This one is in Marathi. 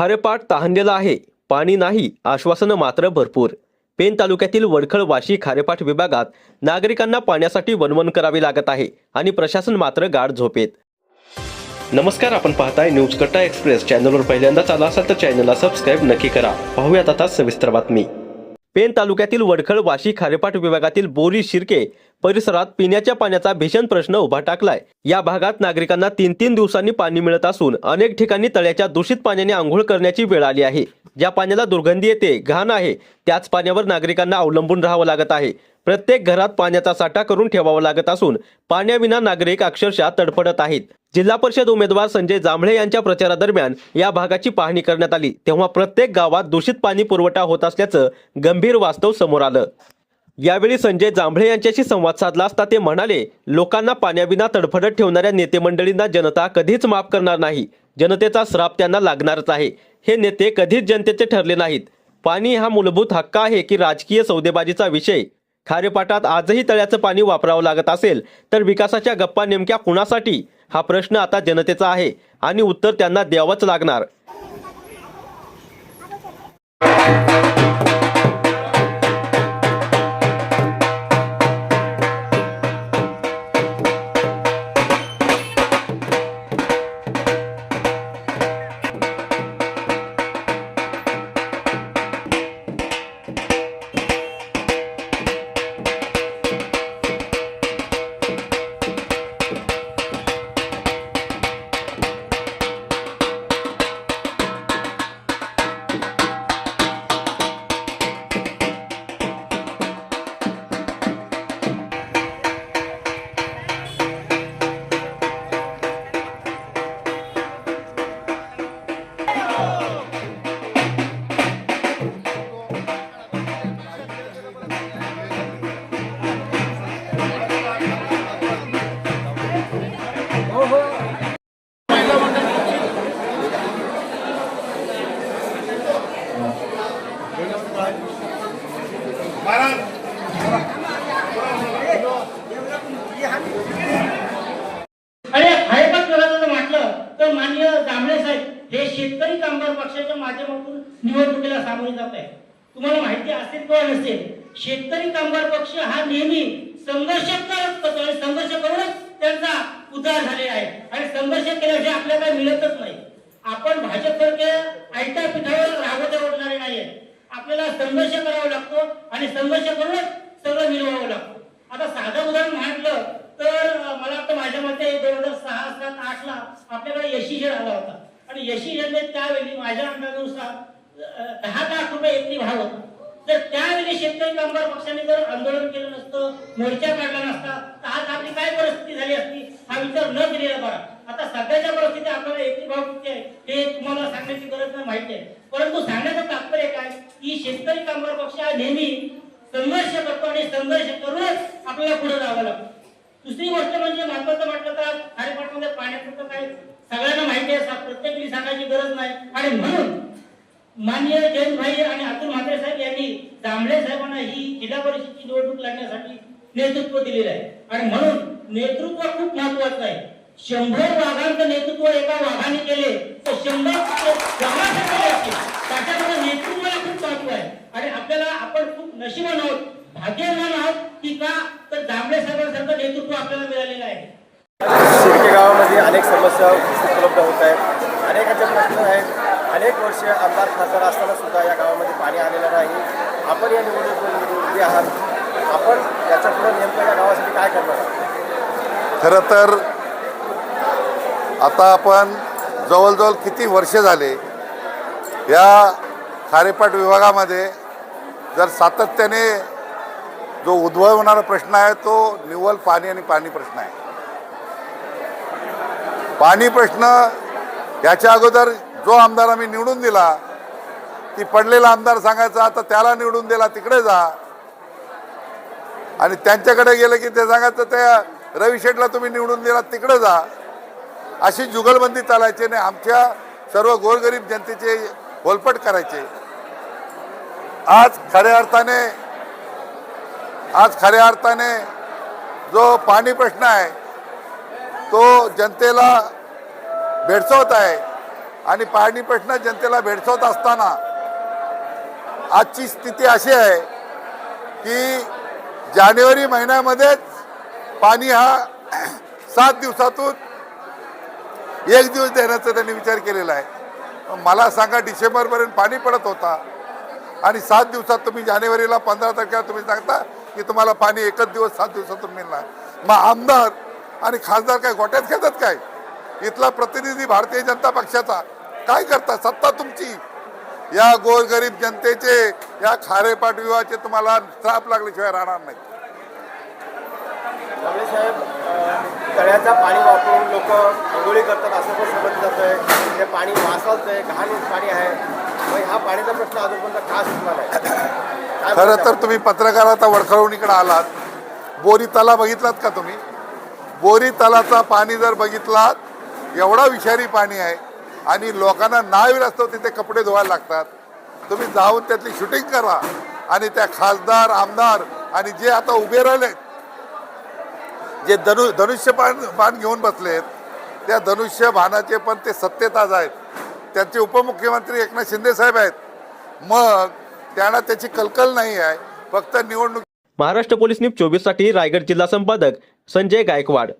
खारेपाट तहानलेला आहे. पाणी नाही आश्वासनं मात्र भरपूर. पेन तालुक्यातील वडखळ वाशी खारेपाट विभागात नागरिकांना पाण्यासाठी वनवन करावे लागत आहे आणि प्रशासन मात्र गाढ झोपेत. नमस्कार आपण पाहताय न्यूज कट्टा एक्सप्रेस. चॅनलवर पहिल्यांदाच आला असाल तर चॅनलला सबस्क्राईब नक्की करा. पाहूयात आता सविस्तर बातमी. पेन तालुक्यातील वडखळ वाशी खारेपाट विभागातील बोरी शिर्के परिसरात पिण्याच्या पाण्याचा भीषण प्रश्न उभा टाकलाय. या भागात नागरिकांना तीन तीन दिवसांनी पाणी मिळत असून अनेक ठिकाणी तळ्याच्या दूषित पाण्याने आंघोळ करण्याची वेळ आली आहे. ज्या पाण्याला दुर्गंधी येते घाण आहे त्याच पाण्यावर नागरिकांना अवलंबून राहावं लागत आहे. प्रत्येक घरात पाण्याचा साठा करून ठेवावा लागत असून पाण्याविना नागरिक अक्षरशः तडफडत आहेत. जिल्हा परिषद उमेदवार संजय जांभळे यांच्या प्रचारादरम्यान या भागाची पाहणी करण्यात आली. तेव्हा प्रत्येक गावात दूषित पाणी पुरवठा होत असल्याचं गंभीर वास्तव समोर आलं. यावेळी संजय जांभळे यांच्याशी संवाद साधला असता ते म्हणाले लोकांना पाण्याविना तडफडत ठेवणाऱ्या नेते मंडळींना जनता कधीच माफ करणार नाही. जनतेचा श्राप त्यांना लागणारच आहे. हे नेते कधीच जनतेचे ठरले नाहीत. पाणी हा मूलभूत हक्क आहे की राजकीय सौदेबाजीचा विषय. खारेपाटात आजही तळ्याचं पाणी वापरावं लागत असेल तर विकासाच्या गप्पा नेमक्या कुणासाठी? हा प्रश्न आता जनतेचा आहे आणि उत्तर त्यांना द्यावंच लागणार. शेतकरी कामगार पक्षाच्या माध्यमातून निवडणुकीला सामोरे जात आहे तुम्हाला माहिती असेल किंवा नसेल शेतकरी कामगार पक्ष हा नेहमी संघर्ष करत असतो आणि संघर्ष करूनच त्यांचा उद्धार झालेला आहे. आणि संघर्ष केल्याशिवाय आपल्याला काही मिळतच नाही. आपण भाजपसारखे आयत्या पिठावर राहत उठणारे नाहीये. आपल्याला संघर्ष करावा लागतो आणि संघर्ष करूनच सगळं मिळवावं लागतं. आता साधं उदाहरण म्हटलं तर मला वाटतं माझ्या मते दोन हजार सहा सात आठला आपल्याकडे यशी शेड आला होता. आणि यशी शेडने त्यावेळी माझ्या अंदाजानुसार दहा लाख रुपये एकरी भाव होता त्यावेळी शेतकरी कामगार पक्षाने जर आंदोलन केलं नसतं मोर्चा काढला नसता तर आज आपली काय परिस्थिती झाली असती हा विचार न केलेला बरा. आता सध्याच्या परिस्थितीत आपल्याला एकरी भाव किती आहे हे तुम्हाला सांगण्याची गरज नाही माहिती आहे. परंतु सांगण्याचं तात्पर्य काय की शेतकरी कामगार पक्ष हा नेहमी संघर्ष करतो आणि संघर्ष करूनच आपल्याला पुढे जावं लागतं. दुसरी गोष्ट म्हणजे महत्वाचं म्हटलं तर खारेपाटमध्ये पाण्याचं काय? सगळ्यांना माहिती आहे सा- प्रत्येक सांगायची गरज नाही. आणि म्हणून माननीय जयंत भाई आणि अतुल म्हात्रे साहेब यांनी जांभळे साहेबांना ही जिल्हा परिषदची निवडणूक लढण्यासाठी नेतृत्व दिलेलं आहे. आणि म्हणून नेतृत्व खूप महत्वाचं आहे. शंभर वाघांचं नेतृत्व एका वाघाने केले तर शंभर वाघांचं त्याच्यामध्ये नेतृत्वाला खूप महत्त्व आहे. आणि आपल्याला आपण खूप नशिबान आहोत भाग्यवान आहोत की का? तर जांभळे साहेबांसारखं नेतृत्व आपल्याला मिळालेलं आहे. शिर्के गावामध्ये अनेक समस्या उपलब्ध होत आहेत. अनेकाचे प्रश्न आहेत. अनेक वर्ष आमदार खासदार असताना सुद्धा या गावामध्ये पाणी आलेलं नाही. आपण या निवडणुकीमध्ये उभे आहात. आपण याच्यापुढे नेमकं या गावासाठी काय करणार खरं तर आता आपण जवळजवळ किती वर्ष झाले या खारेपाट विभागामध्ये जर सातत्याने जो उद्भवणारा प्रश्न आहे तो निव्वळ पाणी आणि पाणी प्रश्न आहे. पाणी प्रश्न याच्या अगोदर जो आमदार आम्ही निवडून दिला ती पडलेला आमदार सांगायचा आता त्याला निवडून दिला तिकडे जा. आणि त्यांच्याकडे गेलं की ते सांगायचं ते रवी शेठला तुम्ही निवडून दिला तिकडे जा. अशी जुगलबंदी चालायची आणि आमच्या सर्व गोरगरीब जनतेचे होलपट करायचे. आज खऱ्या अर्थाने आज खऱ्या अर्थाने जो पाणी प्रश्न आहे तो जनतेला भेडसवत आहे. आणि पाणी प्रश्न जनतेला भेडसवत असताना आजची स्थिती अशी आहे की जानेवारी महिन्यामध्येच पाणी हा सात दिवसातून एक दिवस देण्याचा त्यांनी विचार केलेला आहे. मला सांगा डिसेंबरपर्यंत पाणी पडत होता. आणि सात दिवसात तुम्ही जानेवारीला पंधरा तारखेला तुम्ही सांगता की तुम्हाला पाणी एकच दिवस सात दिवसातून मिळणार. मग आमदार आणि खासदार काय गोट्यात खेळतात काय? इथला प्रतिनिधी भारतीय जनता पक्षाचा काय करता? सत्ता तुमची. या गोरगरीब जनतेचे या खारेपाट विवाहाचे तुम्हाला श्राप लागल्याशिवाय राहणार नाही. तळ्याचं पाणी वापरून लोक आंघोळी करतात असं पण समजलं जातं आहे ते पाणी वासालतंय घाण पाणी आहे. मग हा पाण्याचा प्रश्न अजूनपर्यंत का नाही? काय खरं? तर तुम्ही पत्रकार आता वडखळून इकडे आलात. बोरी तला बघितलात का तुम्ही? बोरी तलाचा पाणी जर बघितला एवढा विषारी पाणी आहे आणि लोकांना नाव असतो तिथे कपडे धुवायला लागतात. तुम्ही जाऊन त्यातली शूटिंग करा आणि त्या खासदार आमदार आणि जे आता उभे राहिले जे धनु धनुष्य बाण घेऊन बसलेत त्या धनुष्यबाणाचे पण ते सत्तेताज आहेत. त्यांचे उपमुख्यमंत्री एकनाथ शिंदे साहेब आहेत. मग त्यांना त्याची कलकल नाही आहे. फक्त निवडणूक महाराष्ट्र पोलीस न्यूज चोवीससाठी रायगड जिल्हा संपादक संजय गायकवाड.